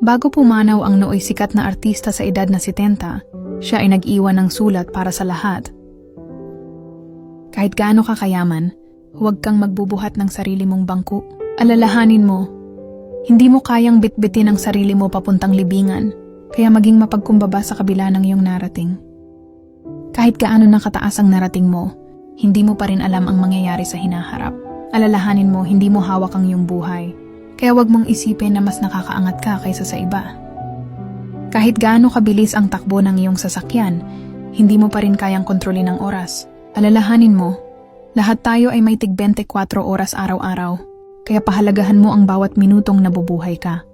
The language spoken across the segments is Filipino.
Bago pumanaw ang nooy sikat na artista sa edad na 70, siya ay nag-iwan ng sulat para sa lahat. Kahit gaano ka kayaman, huwag kang magbubuhat ng sarili mong bangko. Alalahanin mo, hindi mo kayang bitbitin ang sarili mo papuntang libingan, kaya maging mapagkumbaba sa kabila ng iyong narating. Kahit gaano na kataas ang narating mo, hindi mo pa rin alam ang mangyayari sa hinaharap. Alalahanin mo, hindi mo hawak ang iyong buhay. Kaya wag mong isipin na mas nakakaangat ka kaysa sa iba. Kahit gaano kabilis ang takbo ng iyong sasakyan, hindi mo pa rin kayang kontrolin ang oras. Alalahanin mo, lahat tayo ay may tig 24 oras araw-araw, kaya pahalagahan mo ang bawat minutong nabubuhay ka.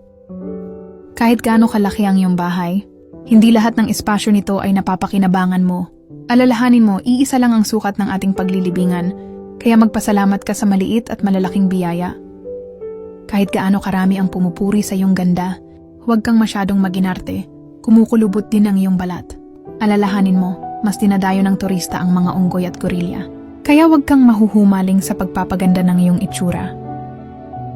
Kahit gaano kalaki ang iyong bahay, hindi lahat ng espasyo nito ay napapakinabangan mo. Alalahanin mo, iisa lang ang sukat ng ating paglilibingan, kaya magpasalamat ka sa maliit at malalaking biyaya. Kahit gaano karami ang pumupuri sa iyong ganda, huwag kang masyadong maginarte, kumukulubot din ang iyong balat. Alalahanin mo, mas dinadayo ng turista ang mga unggoy at gorilya. Kaya huwag kang mahuhumaling sa pagpapaganda ng iyong itsura.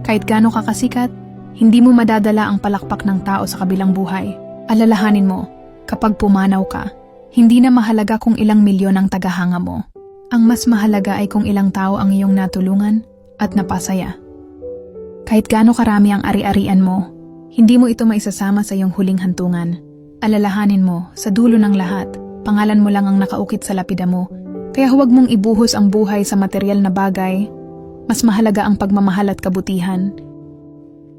Kahit gaano ka kasikat, hindi mo madadala ang palakpak ng tao sa kabilang buhay. Alalahanin mo, kapag pumanaw ka, hindi na mahalaga kung ilang milyon ang tagahanga mo. Ang mas mahalaga ay kung ilang tao ang iyong natulungan at napasaya. Kahit gaano karami ang ari-arian mo, hindi mo ito maisasama sa iyong huling hantungan. Alalahanin mo, sa dulo ng lahat, pangalan mo lang ang nakaukit sa lapida mo, kaya huwag mong ibuhos ang buhay sa material na bagay. Mas mahalaga ang pagmamahal at kabutihan.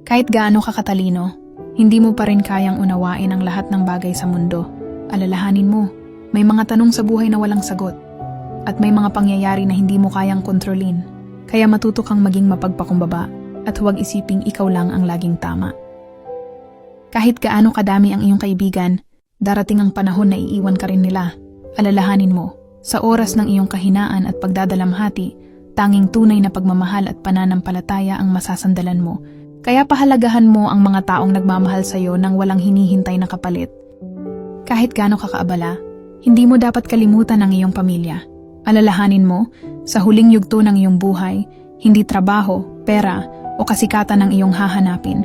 Kahit gaano ka katalino, hindi mo pa rin kayang unawain ang lahat ng bagay sa mundo. Alalahanin mo, may mga tanong sa buhay na walang sagot. At may mga pangyayari na hindi mo kayang kontrolin. Kaya matuto kang maging mapagpakumbaba at huwag isiping ikaw lang ang laging tama. Kahit gaano kadami ang iyong kaibigan, darating ang panahon na iiwan ka rin nila. Alalahanin mo, sa oras ng iyong kahinaan at pagdadalamhati, tanging tunay na pagmamahal at pananampalataya ang masasandalan mo. Kaya pahalagahan mo ang mga taong nagmamahal sa iyo nang walang hinihintay na kapalit. Kahit gaano ka kaabala, hindi mo dapat kalimutan ang iyong pamilya. Alalahanin mo, sa huling yugto ng iyong buhay, hindi trabaho, pera, o kasikatan ang iyong hahanapin,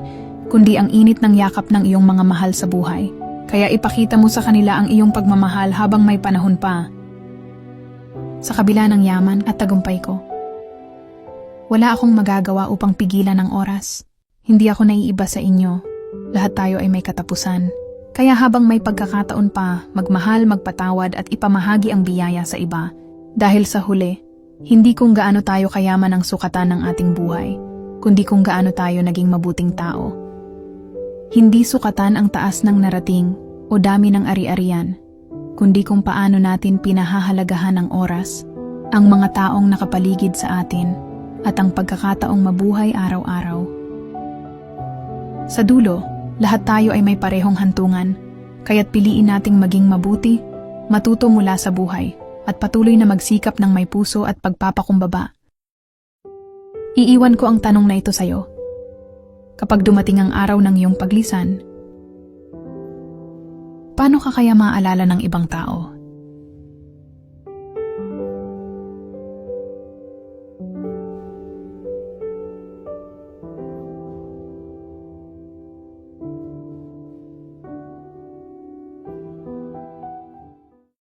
kundi ang init ng yakap ng iyong mga mahal sa buhay. Kaya ipakita mo sa kanila ang iyong pagmamahal habang may panahon pa. Sa kabila ng yaman at tagumpay ko, wala akong magagawa upang pigilan ang oras. Hindi ako naiiba sa inyo. Lahat tayo ay may katapusan. Kaya habang may pagkakataon pa, magmahal, magpatawad at ipamahagi ang biyaya sa iba. Dahil sa huli, hindi kung gaano tayo kayaman ang sukatan ng ating buhay, kundi kung gaano tayo naging mabuting tao. Hindi sukatan ang taas ng narating o dami ng ari-arian, kundi kung paano natin pinahahalagahan ang oras, ang mga taong nakapaligid sa atin, at ang pagkakataong mabuhay araw-araw. Sa dulo, lahat tayo ay may parehong hantungan, kaya't piliin nating maging mabuti, matuto mula sa buhay, at patuloy na magsikap ng may puso at pagpapakumbaba. Iiwan ko ang tanong na ito sa'yo. Kapag dumating ang araw ng iyong paglisan, paano ka kaya maaalala ng ibang tao